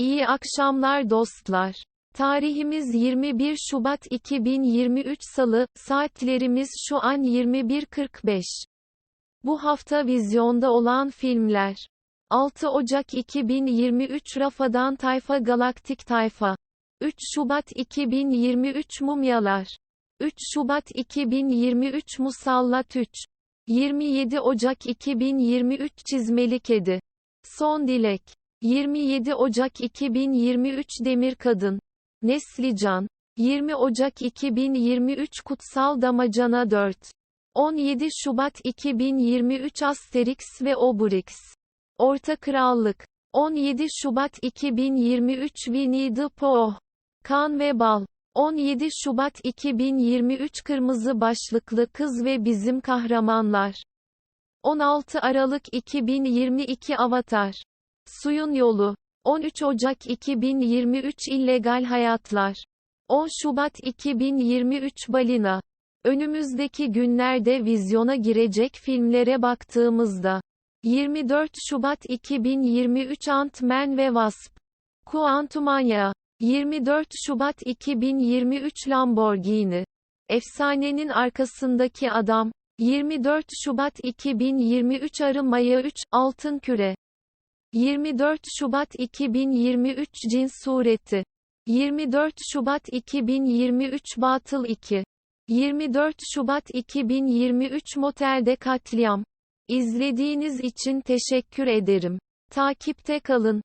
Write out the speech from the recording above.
İyi akşamlar dostlar. Tarihimiz 21 Şubat 2023 Salı, saatlerimiz şu an 21.45. Bu hafta vizyonda olan filmler. 6 Ocak 2023 Rafa'dan Tayfa Galaktik Tayfa. 3 Şubat 2023 Mumyalar. 3 Şubat 2023 Musallat 3. 27 Ocak 2023 Çizmeli Kedi. Son Dilek. 27 Ocak 2023 Demir Kadın. Neslican. 20 Ocak 2023 Kutsal Damacana 4. 17 Şubat 2023 Asterix ve Obelix. Orta Krallık. 17 Şubat 2023 Winnie the Pooh. Kan ve Bal. 17 Şubat 2023 Kırmızı Başlıklı Kız ve Bizim Kahramanlar. 16 Aralık 2022 Avatar. Suyun Yolu. 13 Ocak 2023 İllegal Hayatlar. 10 Şubat 2023 Balina. Önümüzdeki günlerde vizyona girecek filmlere baktığımızda 24 Şubat 2023 Ant-Man ve Wasp. Quantumania. 24 Şubat 2023 Lamborghini. Efsanenin arkasındaki adam. 24 Şubat 2023 Arı Maya 3 Altın Küre. 24 Şubat 2023 Cins Sureti. 24 Şubat 2023 Batıl 2. 24 Şubat 2023 Motelde Katliam. İzlediğiniz için teşekkür ederim. Takipte kalın.